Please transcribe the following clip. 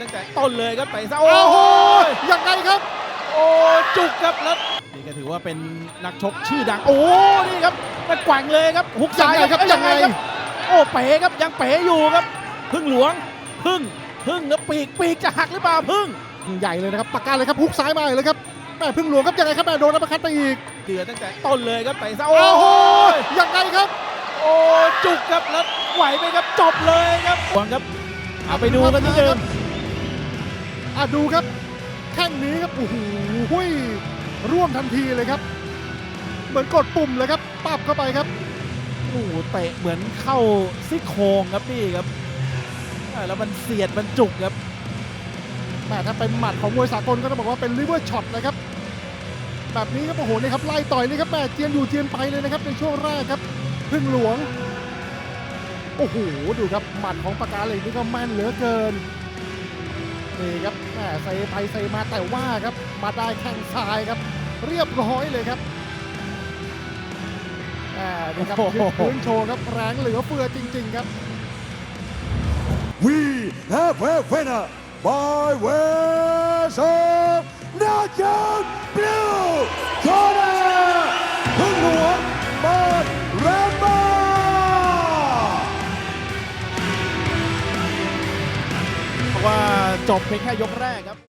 ตั้งแต่ต้นเลยครับเตะซะโอ้โอ้โหโหยังไงครับ โอ้จุกครับแล้วนี่ก็ถือว่าเป็นนักชกชื่อดัง โอ้นี่ครับมันแกว่งเลยครับหุกซ้ายยังไงครับเอ้ยังไงโอ้เป๋ครับยังเป๋อยู่ครับ พึ่งหลวงพึ่งพึ่งแล้วปีกปีกจะหักหรือเปล่าพึ่งใหญ่เลยนะครับปากกาเลยครับฮุกซ้ายมาเลยครับแม่พึ่งหลวงครับยังไงครับแม่โดนอัปเปอร์คัตไปอีกเดือดตั้งแต่ต้นเลยครับเตะซะโอ้โอ้โหโหยังไงครับ โอ้จุกครับแล้วไหวไหมครับจบเลยครับหวังครับเอาไปดูกันนิดนึง อะดูครับแข้งนี้ครับโอ้โหหุ้ยร่วมทันทีเลยครับ เหมือนกดปุ่มเลยครับปับเข้าไปครับโอ้โหเตะเหมือนเข้าซี่โครงครับนี่ครับอ่าแล้วมันเสียดมันจุกครับแหมถ้าเป็นหมัดของมวยสากลก็ต้องบอกว่าเป็นลิเวอร์ช็อตนะครับแบบนี้ครับโอ้โหนี่ครับไล่ต่อยนี่ครับแม่เจียนอยู่เจียนไปเลยนะครับในช่วงแรกครับพึ่งหลวง โอ้โหดูครับหมัดของปากกาเหล็กนี่ก็แม่นเหลือเกิน นี่ครับแหมเซไปเซมาแต่ว่าครับ มาได้แข้งซ้ายครับ เรียบร้อยเลยครับแหมนี่ครับยืนพื้นโชว์ครับแรงเหลือเฟือจริง ๆ ครับ We have a winner by ways of knockout blue corner พึ่งหลวงบอลแรมบ้าเพราะว่า จบเพียงแค่ยกแรกครับ